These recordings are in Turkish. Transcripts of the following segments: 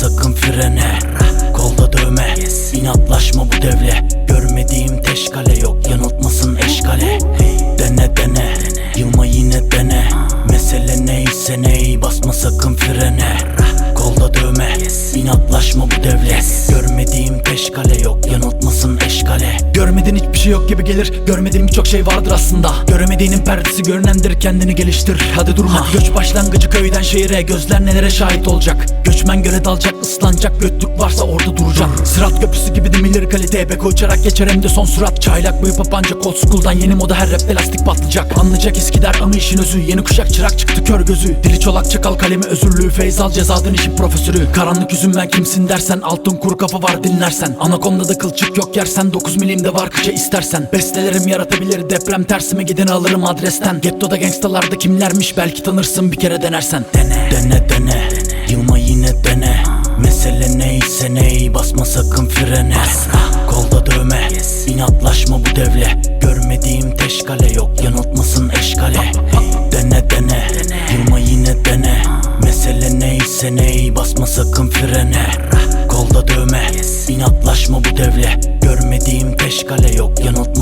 sakın frene. Kolda dövme inatlaşma bu devle Görmediğim teşkale yok yanıltmasın eşkale. Dene dene yılma yine dene. Mesele neyse ney basma sakın frene. Kolda dövme inatlaşma bu devle Görmediğim teşkale yok eşkale Görmediğin hiçbir şey yok gibi gelir. Görmediğin birçok şey vardır aslında. Göremediğinin perdesi görünendir kendini geliştir. Hadi durma. Göç başlangıcı köyden şehire Gözler nelere şahit olacak? Göçmen göle dalacak ıslanacak Götlük varsa orada duracak. Sırat köprüsü gibi dimilir kalite. Beko uçarak geçer hem de son surat Çaylak boyu papanca old school'dan Yeni moda her rapte lastik patlayacak. Anlayacak eskider ama işin özü. Yeni kuşak çırak çıktı kör gözü. Dili çolak çakal kalemi özürlü Feyzal cezadan işin profesörü. Karanlık yüzüm ben kimsin dersen Altın kuru kafa var dinlersen. Anakonda kılçık yok yersen 9 milimde var kıça istersen. Bestelerim yaratabilir deprem tersime gideni alırım adresten. Gettoda gangstalarda kimlermiş belki tanırsın bir kere denersen. Dene Dene dene Yılma yine dene. Mesele neyse ney Basma sakın frene. Kolda dövme inatlaşma bu devle. Görmediğim teşkale yok Yanıltmasın eşkale. Dene dene. Yılma yine dene. Mesele neyse ney Basma sakın frene Kolda dövme. İnatlaşma bu devle Görmediğim teşkale yok. Eşkale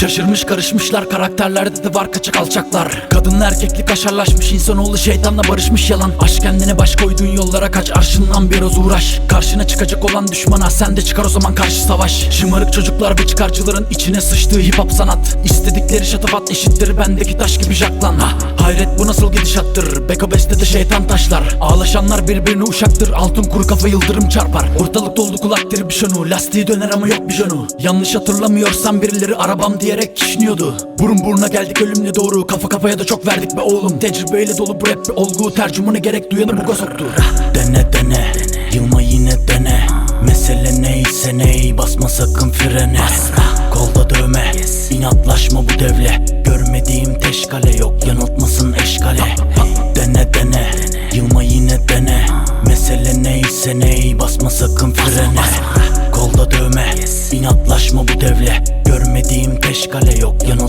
Şaşırmış karışmışlar karakterlerde de var kaçak alçaklar. Kadınla erkeklik aşarlaşmış insanoğlu şeytanla barışmış yalan. Aşk kendine baş koyduğun yollara kaç arşından biraz uğraş. Karşına çıkacak olan düşmana sen de çıkar o zaman karşı savaş. Şımarık çocuklar ve çıkarcıların içine sıçtığı hip hop sanat. İstedikleri şatafat eşittir bendeki taş gibi jaklan ha, Hayret bu nasıl gidişattır? Beko bestede şeytan taşlar. Ağlaşanlar birbirine uşaktır Altın kuru kafa yıldırım çarpar. Ortalık doldu kulaktır bir şonu Lastiği döner ama yok bir jonu. Yanlış hatırlamıyorsam birileri arabam diyerek kişniyordu. Burun buruna geldik ölümle doğru. Kafa kafaya da çok verdik be oğlum. Tecrübeyle dolu bu rap bir olgu. Tercümanı gerek duyanı buga soktu Dene dene. Yılma yine dene. Mesele neyse ney Basma sakın frene. Kolda dövme. İnatlaşma bu devle Görmediğim teşkale yok. Yanıltmasın eşkale. Dene dene. Yılma yine dene. Mesele neyse ney Basma sakın frene. Kolda dövme. İnatlaşma bu devle Teşkale yok eşkale